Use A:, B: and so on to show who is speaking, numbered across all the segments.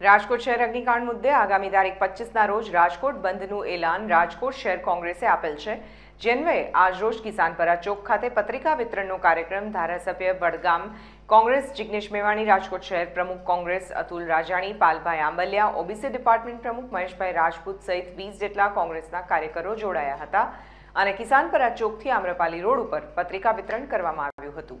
A: રાજકોટ શહેર અગ્નિકાંડ મુદ્દે આગામી તારીખ પચીસના રોજ રાજકોટ બંધનું એલાન રાજકોટ શહેર કોંગ્રેસે આપેલ છે. જેન્વે આજરોજ કિસાનપરા ચોક ખાતે પત્રિકા વિતરણનો કાર્યક્રમ ધારાસભ્ય વડગામ કોંગ્રેસ જિગ્નેશ મેવાણી, રાજકોટ શહેર પ્રમુખ કોંગ્રેસ અતુલ રાજાણી, પાલભાઈ આંબલિયા, ઓબીસી ડિપાર્ટમેન્ટ પ્રમુખ મહેશભાઈ રાજપૂત સહિત વીસ જેટલા કોંગ્રેસના કાર્યકરો જોડાયા હતા અને કિસાનપરા ચોકથી આમ્રપાલી રોડ ઉપર પત્રિકા વિતરણ કરવામાં આવ્યું હતું.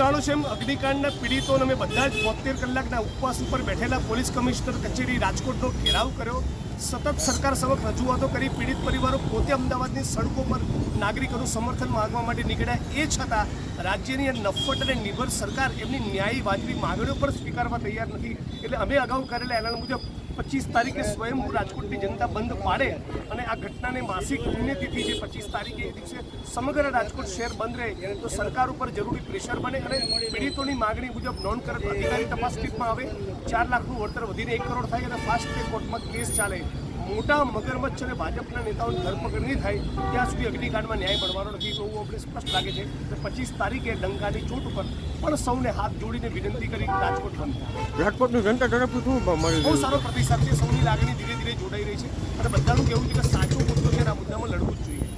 B: જાણો છો એમ અગ્નિકાંડના પીડિતોને અમે બધા જ બોતેર કલાકના ઉપવાસ ઉપર બેઠેલા પોલીસ કમિશનર કચેરી રાજકોટનો ઘેરાવ કર્યો. સતત સરકાર સમક્ષ રજૂઆતો કરી પીડિત પરિવારો પોતે અમદાવાદની સડકો પર નાગરિકોનું સમર્થન માગવા માટે નીકળ્યા. એ છતાં રાજ્યની નફટ અને નિર્ભર સરકાર એમની ન્યાયી વાજબી માંગણીઓ પણ સ્વીકારવા તૈયાર નથી. એટલે અમે અગાઉ કરેલા એલાન મુજબ પચીસ તારીખે સ્વયંભૂ રાજકોટની જનતા બંધ પાડે અને આ ઘટનાને માસિક પુણ્યતિથિ જે પચીસ તારીખે એ દિવસે સમગ્ર રાજકોટ શહેર બંધ રહે તો સરકાર ઉપર જરૂરી પ્રેશર બને અને પીડિતોની માગણી મુજબ નોન કરત અધિકારી તપાસ સ્ટેટમાં આવે. ચાર લાખનું વળતર વધીને એક કરોડ થાય અને ફાસ્ટ કોર્ટમાં કેસ ચાલે. મોટા મગરમચ્છ અને ભાજપના નેતાઓની ધરપકડ નહીં થાય ત્યાં સુધી અગ્નિકાંડમાં ન્યાય મળવાનો નથી તો એવું આપણે સ્પષ્ટ લાગે છે કે પચીસ તારીખે ડંકાની ચોટ ઉપર પણ સૌને હાથ જોડીને વિનંતી કરી રાજકોટ બંધ.
C: રાજકોટની જનતા તરફથી શું
B: બહુ સારો પ્રતિસાદ છે. સૌની લાગણી ધીરે ધીરે જોડાઈ રહી છે. અને બધાનું કહેવું છે કે સાચો મુદ્દો છે આ મુદ્દામાં લડવું જ જોઈએ.